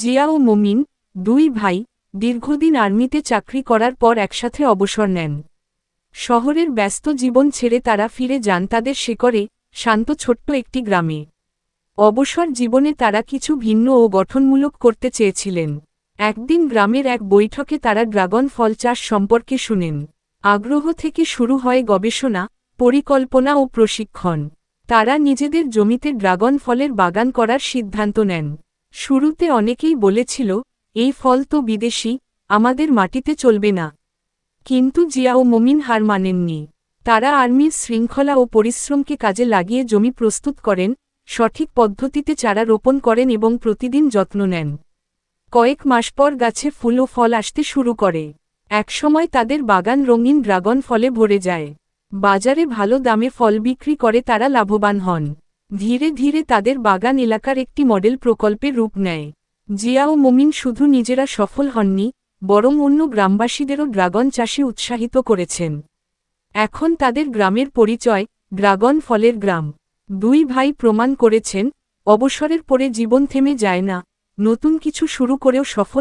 জিয়া ও মমিন, দুই ভাই, দীর্ঘদিন আর্মিতে চাকরি করার পর একসাথে অবসর নেন। শহরের ব্যস্ত জীবন ছেড়ে তারা ফিরে যান তাদের শেকরে, শান্ত ছোট্ট একটি গ্রামে। অবসর জীবনে তারা কিছু ভিন্ন ও গঠনমূলক করতে চেয়েছিলেন। একদিন গ্রামের এক বৈঠকে তারা ড্রাগন ফল চাষ সম্পর্কে শুনেন। আগ্রহ থেকে শুরু হয় গবেষণা, পরিকল্পনা ও প্রশিক্ষণ। তারা নিজেদের জমিতে ড্রাগন ফলের বাগান করার সিদ্ধান্ত নেন। শুরুতে অনেকেই বলেছিল, এই ফল তো বিদেশি, আমাদের মাটিতে চলবে না। কিন্তু জিয়া ও মমিন হার মানেননি। তারা আর্মির শৃঙ্খলা ও পরিশ্রমকে কাজে লাগিয়ে জমি প্রস্তুত করেন, সঠিক পদ্ধতিতে চারা রোপণ করেন এবং প্রতিদিন যত্ন নেন। কয়েক মাস পর গাছে ফুল ও ফল আসতে শুরু করে। একসময় তাদের বাগান রঙিন ড্রাগন ফলে ভরে যায়। বাজারে ভালো দামে ফল বিক্রি করে তারা লাভবান হন। ধীরে ধীরে তাদের বাগান এলাকার একটি মডেল প্রকল্পের রূপ নেয়। জিয়া ও মমিন শুধু নিজেরা সফল হননি, বরং অন্য গ্রামবাসীদেরও ড্রাগন চাষে উৎসাহিত করেছেন। এখন তাদের গ্রামের পরিচয়, ড্রাগন ফলের গ্রাম। দুই ভাই প্রমাণ করেছেন, অবসরের পরে জীবন থেমে যায় না, নতুন কিছু শুরু করেও সফল